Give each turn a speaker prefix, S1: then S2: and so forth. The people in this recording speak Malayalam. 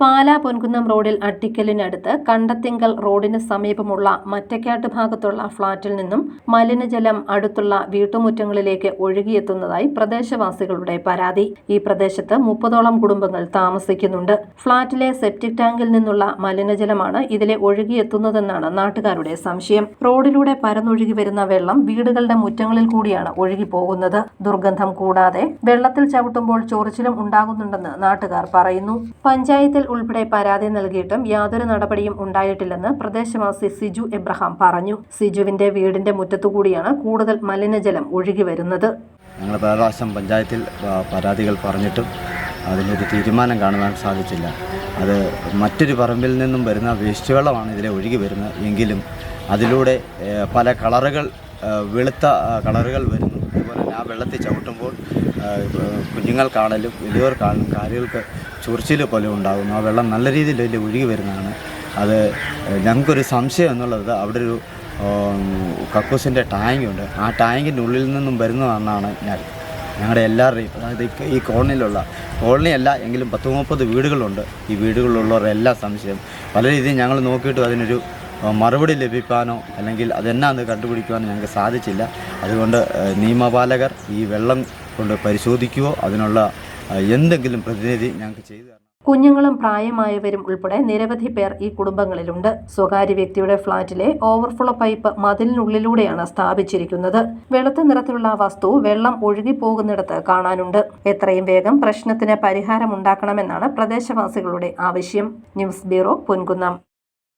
S1: പാലാ പൊൻകുന്നം റോഡിൽ അട്ടിക്കലിനടുത്ത് കണ്ടത്തിങ്കൽ റോഡിന് സമീപമുള്ള മറ്റക്കാട്ട് ഭാഗത്തുള്ള ഫ്ളാറ്റിൽ നിന്നും മലിനജലം അടുത്തുള്ള വീട്ടുമുറ്റങ്ങളിലേക്ക് ഒഴുകിയെത്തുന്നതായി പ്രദേശവാസികളുടെ പരാതി. ഈ പ്രദേശത്ത് മുപ്പതോളം കുടുംബങ്ങൾ താമസിക്കുന്നുണ്ട്. ഫ്ളാറ്റിലെ സെപ്റ്റിക് ടാങ്കിൽ നിന്നുള്ള മലിനജലമാണ് ഇതിലെ ഒഴുകിയെത്തുന്നതെന്നാണ് നാട്ടുകാരുടെ സംശയം. റോഡിലൂടെ പരന്നൊഴുകി വരുന്ന വെള്ളം വീടുകളുടെ മുറ്റങ്ങളിൽ കൂടിയാണ് ഒഴുകിപ്പോകുന്നത്. ദുർഗന്ധം കൂടാതെ വെള്ളത്തിൽ ചവിട്ടുമ്പോൾ ചൊറിച്ചിലും ഉണ്ടാകുന്നുണ്ടെന്ന് നാട്ടുകാർ പറയുന്നു. പഞ്ചായത്തിൽ ഉൾപ്പെടെ പരാതി നൽകിയിട്ടും യാതൊരു നടപടിയും ഉണ്ടായിട്ടില്ലെന്ന് പ്രദേശവാസി സിജു എബ്രഹാം പറഞ്ഞു. സിജുവിന്റെ വീടിന്റെ മുറ്റത്തുകൂടിയാണ് കൂടുതൽ മലിനജലം ഒഴുകി വരുന്നത്.
S2: ഞങ്ങൾ പ്രാവശ്യം പഞ്ചായത്തിൽ പരാതികൾ പറഞ്ഞിട്ടും അതിനൊരു തീരുമാനം കാണുവാൻ സാധിച്ചില്ല. അത് മറ്റൊരു പറമ്പിൽ നിന്നും വരുന്ന വേസ്റ്റ് വെള്ളമാണ് ഇതിലെ ഒഴുകി വരുന്നത്. എങ്കിലും അതിലൂടെ പല കളറുകൾ വെളുത്ത കളറുകൾ വരുന്നു. അതുപോലെ ആ വെള്ളത്തിൽ ചവിട്ടുമ്പോൾ കുഞ്ഞുങ്ങൾക്കാണേലും വലിയവർക്കാണേലും കാര്യങ്ങൾക്ക് ചൊറിച്ചിൽ പോലെ ഉണ്ടാകുന്നു ആ വെള്ളം നല്ല രീതിയിൽ അതിൽ ഒഴുകി വരുന്നതാണ്. അത് ഞങ്ങൾക്കൊരു സംശയം എന്നുള്ളത് അവിടെ ഒരു കക്കൂസിന്റെ ടാങ്കുണ്ട് ആ ടാങ്കിന്റെ ഉള്ളിൽ നിന്നും വരുന്നതാണെന്നാണ് ഞാൻ ഞങ്ങളുടെ എല്ലാവരുടെയും അതായത് ഈ- കോളനിയിലുള്ള കോളനിയല്ല എങ്കിലും പത്ത് മുപ്പത് വീടുകളുണ്ട്. ഈ വീടുകളിലുള്ളവരെല്ലാം സംശയം. പല രീതിയിൽ ഞങ്ങൾ നോക്കിയിട്ട് അതിനൊരു മറുപടി ലഭിക്കാനോ അല്ലെങ്കിൽ അതെന്നാന്ന് കണ്ടുപിടിക്കുവാനോ ഞങ്ങൾക്ക് സാധിച്ചില്ല. അതുകൊണ്ട് നിയമപാലകർ ഈ വെള്ളം കൊണ്ട് പരിശോധിക്കുകയോ അതിനുള്ള എന്തെങ്കിലും പ്രതിനിധി ഞങ്ങൾക്ക് ചെയ്തു
S1: കുഞ്ഞുങ്ങളും പ്രായമായവരും ഉൾപ്പെടെ നിരവധി പേർ ഈ കുടുംബങ്ങളിലുണ്ട്. സ്വകാര്യ വ്യക്തിയുടെ ഫ്ളാറ്റിലെ ഓവർഫ്ലോ പൈപ്പ് മതിലിനുള്ളിലൂടെയാണ് സ്ഥാപിച്ചിരിക്കുന്നത്. വെളുത്ത നിറത്തിലുള്ള വസ്തു വെള്ളം ഒഴുകി പോകുന്നിടത്ത് കാണാനുണ്ട്. എത്രയും വേഗം പ്രശ്നത്തിന് പരിഹാരമുണ്ടാക്കണമെന്നാണ് പ്രദേശവാസികളുടെ ആവശ്യം. News bureau Ponkunnam.